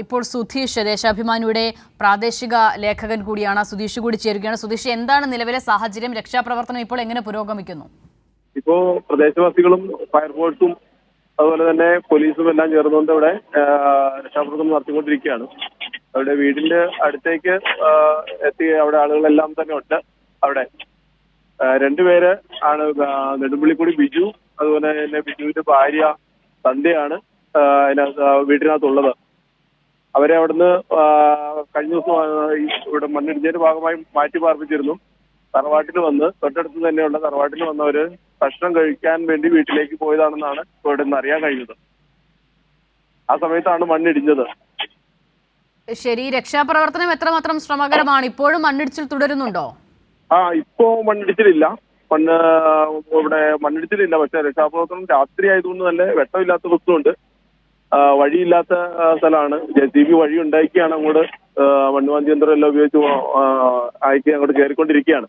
ഇപ്പോൾ സുധീഷ് ദേശാഭിമാനിയുടെ പ്രാദേശിക ലേഖകൻ കൂടിയാണ്. സുധീഷ് കൂടി ചേരുകയാണ്. സുധീഷ് എന്താണ് നിലവിലെ സാഹചര്യം? രക്ഷാപ്രവർത്തനം ഇപ്പോൾ എങ്ങനെ പുരോഗമിക്കുന്നു? ഇപ്പോ പ്രദേശവാസികളും ഫയർഫോഴ്സും അതുപോലെ തന്നെ പോലീസും എല്ലാം ചേർന്നുകൊണ്ട് ഇവിടെ രക്ഷാപ്രവർത്തനം നടത്തിക്കൊണ്ടിരിക്കുകയാണ്. അവിടെ വീടിന്റെ അടുത്തേക്ക് എത്തി അവിടെ ആളുകളെല്ലാം തന്നെ ഉണ്ട് അവിടെ. രണ്ടുപേര് ആണ് നെടുമ്പള്ളിക്കുടി ബിജു അതുപോലെ തന്നെ ബിജുവിന്റെ ഭാര്യ സന്ധ്യയാണ് അതിനകത്ത് വീട്ടിനകത്തുള്ളത്. അവരെ അവിടുന്ന് കഴിഞ്ഞ ദിവസം ഇവിടെ മണ്ണിടിഞ്ഞതിന്റെ ഭാഗമായി മാറ്റി പാർപ്പിച്ചിരുന്നു. തറവാട്ടിൽ വന്ന് തൊട്ടടുത്ത് തന്നെയുള്ള തറവാട്ടിൽ വന്നവര് ഭക്ഷണം കഴിക്കാൻ വേണ്ടി വീട്ടിലേക്ക് പോയതാണെന്നാണ് ഇവിടെ നിന്ന് അറിയാൻ കഴിഞ്ഞത്. ആ സമയത്താണ് മണ്ണിടിഞ്ഞത്. ശരി രക്ഷാപ്രവർത്തനം എത്രമാത്രം ശ്രമകരമാണ്? ഇപ്പോഴും മണ്ണിടിച്ചിൽ തുടരുന്നുണ്ടോ? ആ ഇപ്പോ മണ്ണിടിച്ചിലില്ല. മണ്ണ് ഇവിടെ മണ്ണിടിച്ചിലില്ല. പക്ഷെ രക്ഷാപ്രവർത്തനം രാത്രി ആയതുകൊണ്ട് തന്നെ വെട്ടമില്ലാത്ത ആ, വഴിയില്ലാത്ത സ്ഥലമാണ്. ജെ സി ബി വഴി ഉണ്ടാക്കിയാണ് അങ്ങോട്ട് മണ്ണുവാന്തി യന്ത്രം എല്ലാം ഉപയോഗിച്ച് ആയിട്ട് അയക്കി അങ്ങോട്ട് കയറിക്കൊണ്ടിരിക്കുകയാണ്.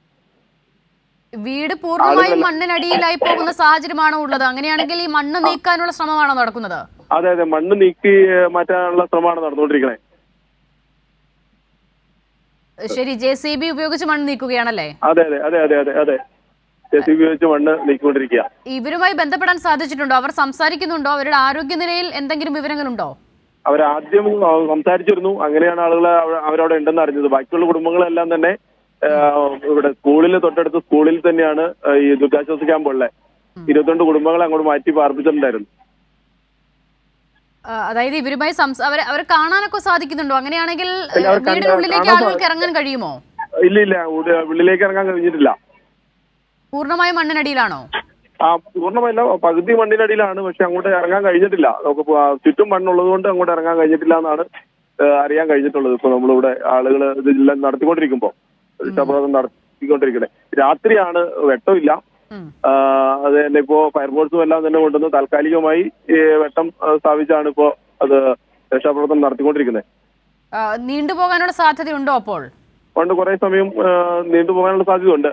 വീട് പൂർണമായും മണ്ണിനടിയിലായി പോകുന്ന സാഹചര്യമാണോ ഉള്ളത്? അങ്ങനെയാണെങ്കിൽ ഈ മണ്ണ് നീക്കാനുള്ള ശ്രമമാണോ നടക്കുന്നത്? അതെ അതെ. മണ്ണ് നീക്കി മാറ്റാനുള്ള ശ്രമമാണ് നടന്നുകൊണ്ടിരിക്കുന്നത് ശരി ജെ സി ബി ഉപയോഗിച്ച് മണ്ണ് നീക്കുകയാണല്ലേ? അതെ അതെ അതെ അതെ അതെ അതെ. ജെ സി ബി ഉപയോഗിച്ച് മണ്ണ് നീക്കിക്കൊണ്ടിരിക്കുക. ഇവരുമായി ബന്ധപ്പെടാൻ സാധിച്ചിട്ടുണ്ടോ? അവർ സംസാരിക്കുന്നുണ്ടോ? അവരുടെ ആരോഗ്യനിലയിൽ എന്തെങ്കിലും വിവരങ്ങളുണ്ടോ? അവരാദ്യം ആദ്യം സംസാരിച്ചിരുന്നു. അങ്ങനെയാണ് ആളുകൾ അവ- അവരവിടെ ഉണ്ടെന്ന് അറിഞ്ഞത്. ബാക്കിയുള്ള കുടുംബങ്ങളെല്ലാം തന്നെ ഇവിടെ സ്കൂളിൽ തൊട്ടടുത്ത സ്കൂളിൽ തന്നെയാണ് ഈ ദുരിതാശ്വാസ ക്യാമ്പുള്ള ഇരുപത്തിരണ്ട് കുടുംബങ്ങളെ അങ്ങോട്ട് മാറ്റി പാർപ്പിച്ചിട്ടുണ്ടായിരുന്നു. അതായത് ഇവരുമായി അവരെ കാണാനൊക്കെ സാധിക്കുന്നുണ്ടോ? അങ്ങനെയാണെങ്കിൽ വീടിനുള്ളിലേക്ക് ആളുകൾക്ക് ഇറങ്ങാൻ കഴിയുമോ? ഇല്ല ഇല്ല. ഉള്ളിലേക്ക് ഇറങ്ങാൻ കഴിഞ്ഞിട്ടില്ല. പൂർണമായും മണ്ണിനടിയിലാണോ? ആ പൂർണമല്ല. പകുതി മണ്ണിനടിയിലാണ്. പക്ഷെ അങ്ങോട്ട് ഇറങ്ങാൻ കഴിഞ്ഞിട്ടില്ല. നമുക്ക് ചുറ്റും മണ്ണുള്ളത് കൊണ്ട് അങ്ങോട്ട് ഇറങ്ങാൻ കഴിഞ്ഞിട്ടില്ല എന്നാണ് അറിയാൻ കഴിഞ്ഞിട്ടുള്ളത്. ഇപ്പൊ നമ്മളിവിടെ ആളുകൾ ഇതെല്ലാം നടത്തിക്കൊണ്ടിരിക്കുമ്പോ. രക്ഷാപ്രവർത്തനം നടത്തിക്കൊണ്ടിരിക്കണേ. രാത്രിയാണ് വെട്ടമില്ല. അത് തന്നെ ഇപ്പോ ഫയർഫോഴ്സും എല്ലാം തന്നെ കൊണ്ടുവന്ന് താൽക്കാലികമായി വെട്ടം സ്ഥാപിച്ചാണ് ഇപ്പോ അത് രക്ഷാപ്രവർത്തനം നടത്തിക്കൊണ്ടിരിക്കുന്നത് നീണ്ടുപോകാനുള്ള സാധ്യതയുണ്ടോ അപ്പോൾ? പണ്ട് കുറെ സമയം നീണ്ടുപോകാനുള്ള സാധ്യതയുണ്ട്.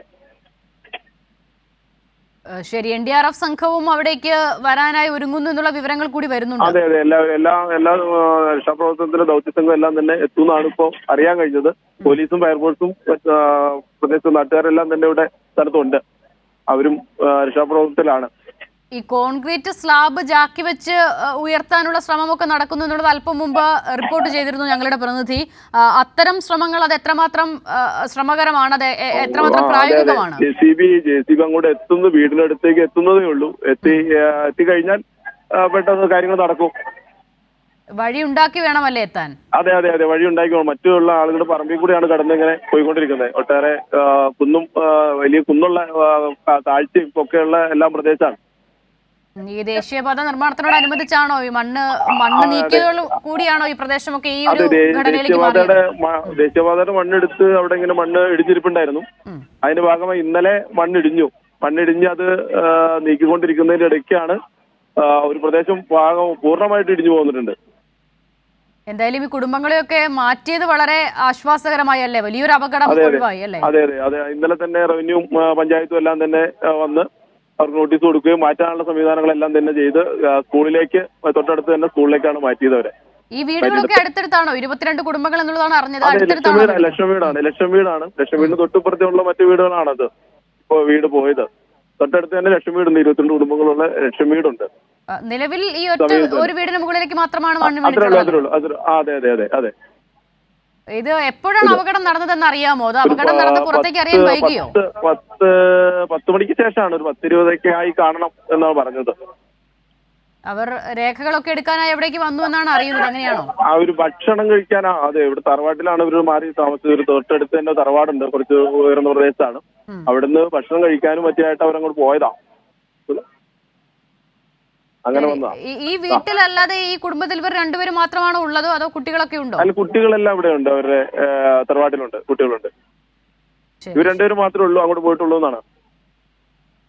ശരി. എൻ ഡി ആർ എഫ് സംഘവും അവിടേക്ക് വരാനായി ഒരുങ്ങുന്നു എന്നുള്ള വിവരങ്ങൾ കൂടി വരുന്നുണ്ട്. അതെ അതെ. എല്ലാ എല്ലാ എല്ലാ രക്ഷാപ്രവർത്തനത്തിന്റെ ദൗത്യ സംഘം എല്ലാം തന്നെ എത്തുന്നതാണ് ഇപ്പോൾ അറിയാൻ കഴിഞ്ഞത്. പോലീസും ഫയർഫോഴ്സും പ്രദേശത്തെ നാട്ടുകാരെല്ലാം തന്നെ ഇവിടെ സ്ഥലത്തുണ്ട്. അവരും രക്ഷാപ്രവർത്തനത്തിലാണ്. ഈ കോൺക്രീറ്റ് സ്ലാബ് ജാക്കി വെച്ച് ഉയർത്താനുള്ള ശ്രമമൊക്കെ നടക്കുന്നു എന്നുള്ളത് അല്പം മുമ്പ് റിപ്പോർട്ട് ചെയ്തിരുന്നു ഞങ്ങളുടെ പ്രതിനിധി. അത്തരം ശ്രമങ്ങൾ അത് എത്രമാത്രം ശ്രമകരമാണ്? അത് എത്രമാത്രം പ്രായോഗികമാണ്? J C B J C B അങ്ങോട്ട് എത്തുന്നു വീടിനടുത്തേക്ക് എത്തുന്നതേ ഉള്ളൂ. എത്തി എത്തിക്കഴിഞ്ഞാൽ പെട്ടെന്ന് കാര്യങ്ങൾ നടക്കും. വഴി ഉണ്ടാക്കി വേണമല്ലേ എത്താൻ? അതെ അതെ അതെ. വഴി ഉണ്ടാക്കിക്കോളും മറ്റുള്ള ആളുകളുടെ പറമ്പിൽ കൂടിയാണ് കടന്ന് ഇങ്ങനെ പോയിക്കൊണ്ടിരിക്കുന്നത്. ഒട്ടേറെ കുന്നും വലിയ കുന്നുള്ള താഴ്ചയും ഒക്കെയുള്ള എല്ലാ പ്രദേശമാണ്. ഈ ദേശീയപാത നിർമ്മാണത്തിനോടനുബന്ധിച്ചാണോ ഈ മണ്ണ് മണ്ണ് നീക്കിയതോട് കൂടിയാണോ ഈ പ്രദേശമൊക്കെ ഈ ഒരു ഘടനയിലേക്ക് ദേശീയപാതയുടെ ദേശീയപാതയുടെ മണ്ണെടുത്ത് അവിടെ ഇങ്ങനെ മണ്ണ് ഇടിച്ചിരിപ്പുണ്ടായിരുന്നു അതിന്റെ ഭാഗമായി ഇന്നലെ മണ്ണിടിഞ്ഞു. മണ്ണിടിഞ്ഞ് അത് നീക്കിക്കൊണ്ടിരിക്കുന്നതിന്റെ ഇടയ്ക്കാണ് ഒരു പ്രദേശം ഭാഗം പൂർണമായിട്ട് ഇടിഞ്ഞു പോകുന്നുണ്ട് എന്തായാലും ഈ കുടുംബങ്ങളെയൊക്കെ മാറ്റിയത് വളരെ ആശ്വാസകരമായി അല്ലേ വലിയൊരു അപകടം. ഒഴിവായി അല്ലേ? അതെ അതെ. അതെ ഇന്നലെ തന്നെ റവന്യൂ പഞ്ചായത്തും എല്ലാം തന്നെ വന്ന് അവർക്ക് നോട്ടീസ് കൊടുക്കുകയും മാറ്റാനുള്ള സംവിധാനങ്ങളെല്ലാം തന്നെ ചെയ്ത് സ്കൂളിലേക്ക് തൊട്ടടുത്ത് തന്നെ സ്കൂളിലേക്കാണ് മാറ്റിയത് അവരെ ഈ വീടുകളൊക്കെ അടുത്തടുത്താണോ? ഇരുപത്തിരണ്ട് കുടുംബങ്ങൾ എന്നുള്ളതാണ് അറിഞ്ഞത്. ലക്ഷം അടുത്തടുത്താണോ വീട് ലക്ഷം വീടാണ്. ലക്ഷം വീടാണ്. ലക്ഷം വീടിന് തൊട്ടുപുറത്തുള്ള മറ്റു വീടുകളാണത്. ഇപ്പൊ വീട് പോയത്. തൊട്ടടുത്ത് തന്നെ ലക്ഷം വീടുണ്ട്. ഇരുപത്തിരണ്ട് കുടുംബങ്ങളുള്ള ലക്ഷം വീടുണ്ട്. നിലവിൽ ഈ ഒറ്റ ഒരു വീടിന് മുകളിലേക്ക് മാത്രമാണ് മണ്ണ് വീണിട്ടുള്ളത് അതെ അതെ അതെ അതെ. ഇത് എപ്പോഴാണ് അപകടം നടന്നതെന്ന് അറിയാമോ? അത് അപകടം നടന്ന പുറത്തേക്ക് അറിയാൻ വൈകിയോ? പത്ത് പത്ത് മണിക്ക് ശേഷമാണ് ഒരു പത്ത് ഇരുപതൊക്കെ ആയി കാണണം എന്നാണ് പറഞ്ഞത്. അവർ രേഖകളൊക്കെ എടുക്കാനായി എവിടേക്ക് വന്നു എന്നാണ് അറിയുന്നത്? അങ്ങനെയാണോ ആ ഒരു ഭക്ഷണം കഴിക്കാനാ അതെ ഇവിടെ തറവാട്ടിലാണ് ഇവർ മാറി താമസിച്ചത്. ഒരു തൊട്ടടുത്ത് തന്നെ തറവാടുണ്ട്. കുറച്ച് ഉയർന്ന പ്രദേശത്താണ്. അവിടുന്ന് ഭക്ഷണം കഴിക്കാനും മറ്റായിട്ട് അവരങ്ങോട്ട് പോയതാ. അങ്ങനെ ഈ- വീട്ടിലല്ലാതെ ഈ കുടുംബത്തിൽ ഇവർ രണ്ടുപേരും മാത്രമാണോ ഉള്ളത് അതോ കുട്ടികളൊക്കെ ഉണ്ടോ? അല്ല കുട്ടികളെല്ലാം ഇവിടെ ഉണ്ട്. അവരുടെ തറവാട്ടിലുണ്ട് കുട്ടികളുണ്ട്. ഇവർ രണ്ടുപേരും മാത്രമേ ഉള്ളൂ അങ്ങോട്ട് പോയിട്ടുള്ളൂ എന്നാണ്.